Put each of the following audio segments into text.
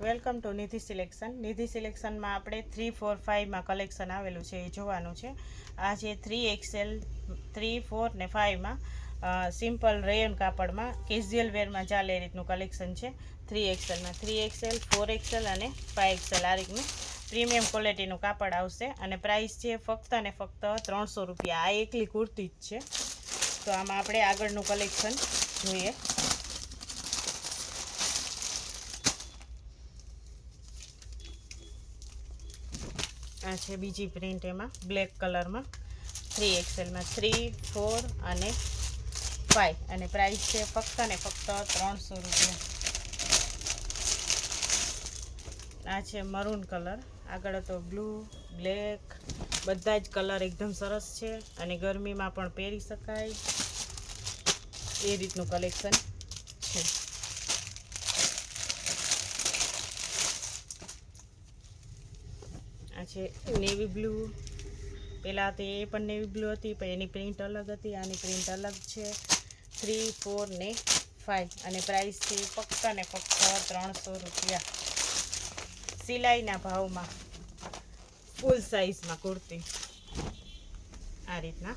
Welcome to Nidhi selection. Nidhi સિલેક્શનમાં આપણે three, four ફાઇવમાં collection આવેલું છે, એ જોવાનું છે. આ છે થ્રી એક્સેલ, થ્રી, ફોર ને ફાઇવમાં સિમ્પલ રેયન કાપડમાં, કેઝ્યુઅલ વેરમાં ચાલે રીતનું કલેક્શન છે. થ્રી એક્સેલમાં થ્રી એક્સેલ, ફોર એક્સેલ અને ફાઇવ એક્સેલ આ રીતનું પ્રીમિયમ ક્વોલિટીનું કાપડ આવશે અને પ્રાઇસ છે ફક્ત અને ફક્ત ત્રણસો રૂપિયા. આ એકલી કુર્તી જ છે. તો આમાં આપણે આગળનું કલેક્શન જોઈએ. આ છે બીજી પ્રિન્ટ એમાં, બ્લેક કલરમાં. થ્રી એક્સેલમાં થ્રી, ફોર અને ફાઈવ. અને પ્રાઇસ છે ફક્ત ને ફક્ત ત્રણસો રૂપિયા. આ છે મરૂન કલર. આગળ તો બ્લુ, બ્લેક. બધા જ કલર એકદમ સરસ છે અને ગરમીમાં પણ પહેરી શકાય. એ રીતનું કલેક્શન છે. છે. નેવી બ્લુ પહેલાં તો એ પણ નેવી બ્લુ હતી, પણ એની પ્રિન્ટ અલગ હતી, આની પ્રિન્ટ અલગ છે. થ્રી ફોર ને ફાઇવ અને પ્રાઇસ છે ફક્ત ને ફક્ત ત્રણસો રૂપિયા. સિલાઈના ભાવમાં ફૂલ સાઇઝમાં કુર્તી. આ રીતના.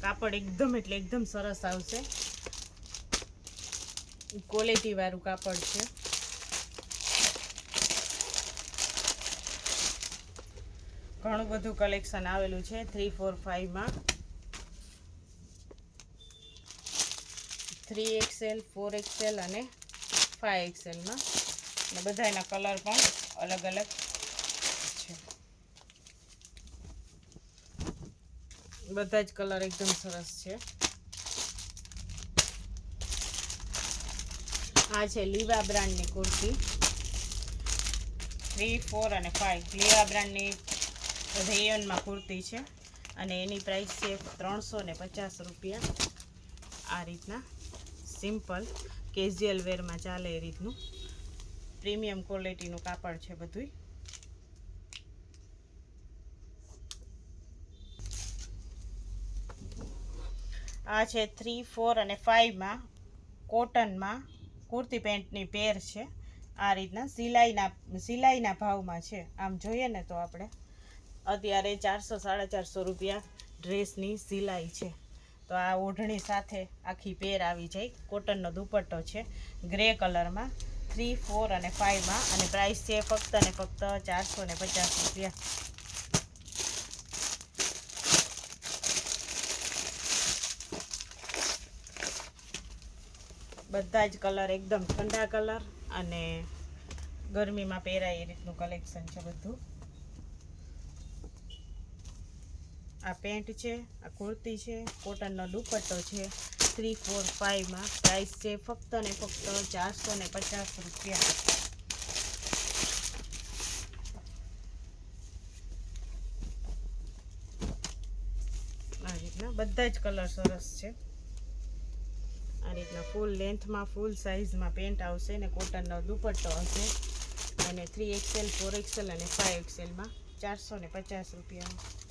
કાપડ એકદમ એટલે એકદમ સરસ આવશે. ક્વોલિટીવાળું કાપડ છે. ઘણું બધું કલેક્શન આવેલું છે થ્રી ફોર ફાઈવમાં થ્રી એક્સેલ ફોર એક્સેલ અને ફાઈવ એક્સેલમાં અને બધા એના કલર પણ અલગ અલગ છે. બધા જ કલર એકદમ સરસ છે. આ છે લીવા બ્રાન્ડની કુર્તી. થ્રી ફોર અને ફાઈવ લીવા બ્રાન્ડની રેયનમાં કુર્તી છે અને એની પ્રાઇસ છે ત્રણસો ને પચાસ રૂપિયા. આ રીતના સિમ્પલ કેઝ્યુઅલ વેરમાં ચાલે એ રીતનું. પ્રીમિયમ ક્વોલિટીનું કાપડ છે બધુંય. આ છે થ્રી ફોર અને ફાઇવમાં કોટનમાં કુર્તી પેન્ટની પેર છે. આ રીતના સિલાઈના સિલાઈના ભાવમાં છે. આમ જોઈએ ને તો આપણે. અત્યારે ચારસો, સાડા ચારસો રૂપિયા ડ્રેસની સિલાઈ છે. તો આ ઓઢણી સાથે આખી પેર આવી જાય. કોટનનો દુપટ્ટો છે. ગ્રે કલરમાં થ્રી, ફોર અને ફાઇવમાં અને પ્રાઇસ છે ફક્ત ને ફક્ત ચારસો ને પચાસ રૂપિયા. બધા જ કલર એકદમ ઠંડા કલર અને ગરમીમાં પહેરાય એ રીતનું કલેક્શન છે બધું. આ પેન્ટ છે, આ કુર્તી છે, કોટનનો દુપટ્ટો છે. થ્રી ફોર ફાઇવમાં પ્રાઇસ છે ફક્ત ને ફક્ત ચારસો ને પચાસ રૂપિયા. આ રીતના બધા જ કલર સરસ છે. આ રીતના ફૂલ લેન્થમાં ફૂલ સાઇઝમાં પેન્ટ આવશે ને કોટનનો દુપટ્ટો હશે. અને થ્રી એક્સેલ ફોર એક્સેલ અને ફાઇવ એક્સેલમાં ચારસો ને પચાસ રૂપિયા.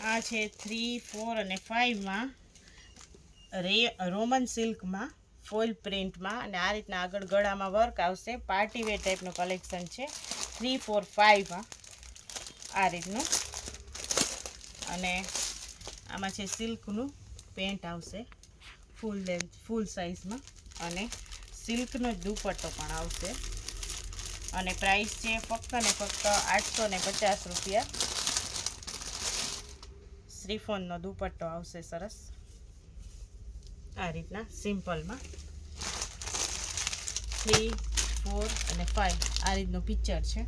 આ છે થ્રી ફોર અને ફાઇવમાં રે રોમન સિલ્કમાં ફોઇલ પ્રિન્ટમાં અને આ રીતના આગળ ગળામાં વર્ક આવશે. પાર્ટી વેર ટાઈપનું કલેક્શન છે. થ્રી ફોર ફાઇવમાં આ. રીતનું. અને આમાં છે સિલ્કનું પેન્ટ આવશે. ફૂલ લેન્થ ફૂલ સાઇઝમાં અને સિલ્કનો જ દુપટ્ટો પણ આવશે. અને પ્રાઇસ છે ફક્ત ને ફક્ત આઠસો પચાસ રૂપિયા. શ્રીફોનનો દુપટ્ટો આવશે સરસ. આ રીતના સિમ્પલમાં. થ્રી, ફોર અને ફાઇવ આ રીતનું પિક્ચર છે.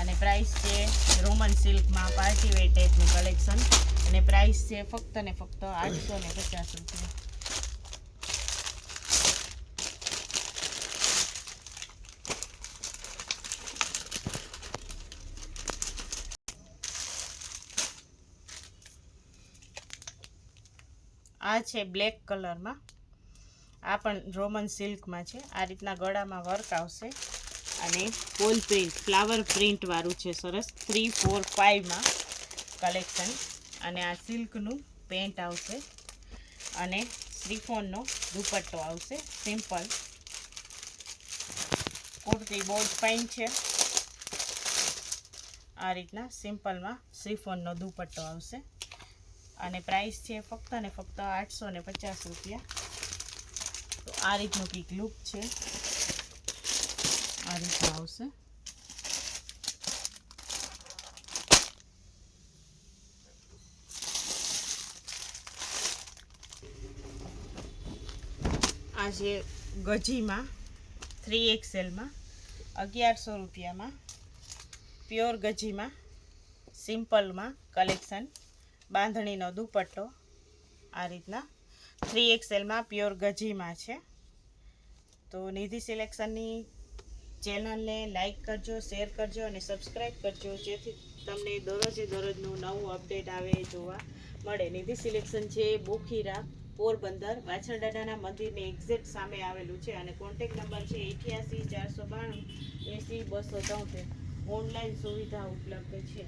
અને પ્રાઇસ છે રોમન સિલ્કમાં પાર્ટી વેર કલેક્શન. અને પ્રાઇસ છે ફક્ત ને ફક્ત આઠસો ને પચાસ રૂપિયા. આ છે બ્લેક કલરમાં. આ પણ રોમન સિલ્કમાં છે. આ રીતના ગળામાં વર્ક આવશે. અને ફૂલ પ્રિન્ટ, ફ્લાવર પ્રિન્ટ વાળું છે સરસ. થ્રી, ફોર ફાઇવમાં કલેક્શન. અને આ સિલ્કનું પેન્ટ આવશે. અને શ્રીફોનનો દુપટ્ટો આવશે. સિમ્પલ. કુર્તી બહુ જ ફાઇન છે. આ રીતના સિમ્પલમાં શ્રીફોનનો દુપટ્ટો આવશે. અને પ્રાઇસ છે ફક્ત ને ફક્ત આઠસો ને પચાસ રૂપિયા. તો આ રીતનું કંઈક લુક છે. આ રીતનું આવશે. આ છે ગજીમાં થ્રી એક્સેલમાં અગિયારસો રૂપિયામાં પ્યોર ગજીમાં સિમ્પલમાં કલેક્શન બાંધણીનો દુપટ્ટો આ રીતના થ્રી એક્સેલમાં પ્યોર ગજીમાં છે. તો નિધિ સિલેક્શનની ચેનલને લાઇક કરજો શેર કરજો અને સબસ્ક્રાઈબ કરજો, જેથી તમને દરરોજે દરરોજનું નવું અપડેટ આવે જોવા મળે. નિધિ સિલેક્શન છે બોખીરા, પોરબંદર વાછરડાના મંદિરની એક્ઝેક્ટ સામે આવેલું છે અને કોન્ટેક નંબર છે અઠ્યાસી ચારસો બાણું એંસી બસો તોતેર. ઓનલાઈન સુવિધા ઉપલબ્ધ છે.